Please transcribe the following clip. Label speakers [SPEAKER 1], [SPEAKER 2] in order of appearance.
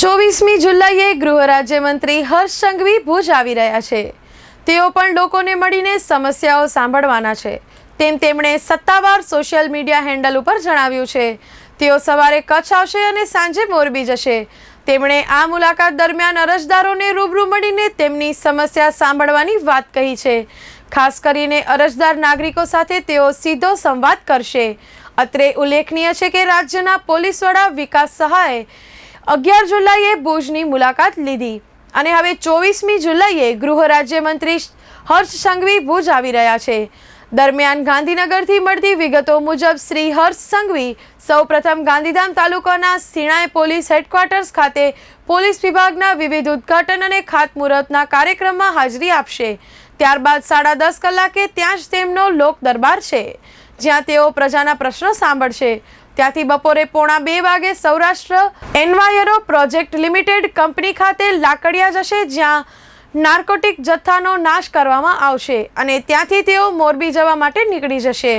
[SPEAKER 1] ચોવીસમી જુલાઈએ ગૃહ રાજ્યમંત્રી હર્ષ સંઘવી ભુજ આવી રહ્યા છે. તેઓ પણ લોકોને મળીને સમસ્યાઓ સાંભળવાના છે. તેમ તેમણે સત્તાવાર સોશિયલ મીડિયા હેન્ડલ ઉપર જણાવ્યું છે. તેઓ સવારે કચ્છ આવશે અને સાંજે મોરબી જશે. તેમણે આ મુલાકાત દરમિયાન અરજદારોને રૂબરૂ મળીને તેમની સમસ્યા સાંભળવાની વાત કહી છે. ખાસ કરીને અરજદાર નાગરિકો સાથે તેઓ સીધો સંવાદ કરશે. અત્રે ઉલ્લેખનીય છે કે રાજ્યના પોલીસ વડા વિકાસ સહાયે અગિયાર જુલાઈએ ભુજની મુલાકાત લીધી અને હવે ચોવીસમી જુલાઈએ ગૃહ રાજ્યમંત્રી હર્ષ સંઘવી ભુજ આવી રહ્યા છે. દરમિયાન ગાંધીનગરથી મળતી વિગતો મુજબ શ્રી હર્ષ સંઘવી સૌપ્રથમ ગાંધીધામ તાલુકાના સિણાય પોલીસ હેડક્વાર્ટર્સ ખાતે પોલીસ વિભાગના વિવિધ ઉદ્ઘાટન અને ખાતમુહૂર્તના કાર્યક્રમમાં હાજરી આપશે. ત્યારબાદ સાડા દસ કલાકે ત્યાં જ તેમનો લોક દરબાર છે, જ્યાં તેઓ પ્રજાના પ્રશ્નો સાંભળશે. ત્યાંથી બપોરે પોણા બે વાગે Saurashtra enviro project limited company ખાતે લાકડિયા જશે, જ્યાં નાર્કોટિક જથ્થાનો નાશ કરવામાં આવશે અને ત્યાંથી તેઓ મોરબી જવા માટે નીકળી જશે.